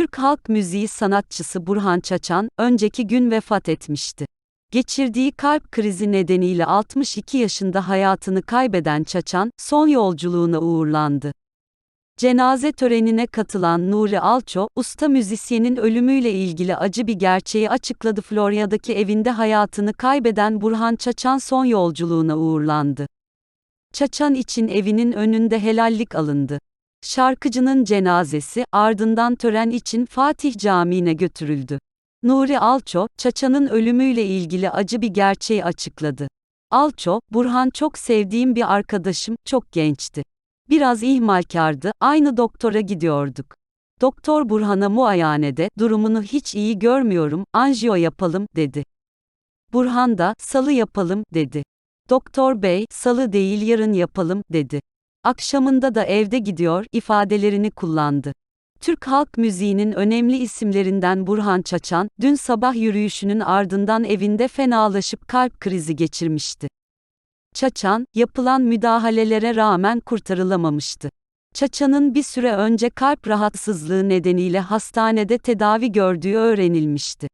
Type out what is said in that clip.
Türk halk müziği sanatçısı Burhan Çaçan, önceki gün vefat etmişti. Geçirdiği kalp krizi nedeniyle 62 yaşında hayatını kaybeden Çaçan, son yolculuğuna uğurlandı. Cenaze törenine katılan Nuri Alço, usta müzisyenin ölümüyle ilgili acı bir gerçeği açıkladı. Florya'daki evinde hayatını kaybeden Burhan Çaçan son yolculuğuna uğurlandı. Çaçan için evinin önünde helallik alındı. Şarkıcının cenazesi, ardından tören için Fatih Camii'ne götürüldü. Nuri Alço, Çaçan'ın ölümüyle ilgili acı bir gerçeği açıkladı. Alço, Burhan çok sevdiğim bir arkadaşım, çok gençti. Biraz ihmalkardı, aynı doktora gidiyorduk. Doktor Burhan'a muayenede, durumunu hiç iyi görmüyorum, anjiyo yapalım, dedi. Burhan da, salı yapalım, dedi. Doktor bey, salı değil yarın yapalım, dedi. Akşamında da evde gidiyor, ifadelerini kullandı. Türk halk müziğinin önemli isimlerinden Burhan Çaçan, dün sabah yürüyüşünün ardından evinde fenalaşıp kalp krizi geçirmişti. Çaçan, yapılan müdahalelere rağmen kurtarılamamıştı. Çaçan'ın bir süre önce kalp rahatsızlığı nedeniyle hastanede tedavi gördüğü öğrenilmişti.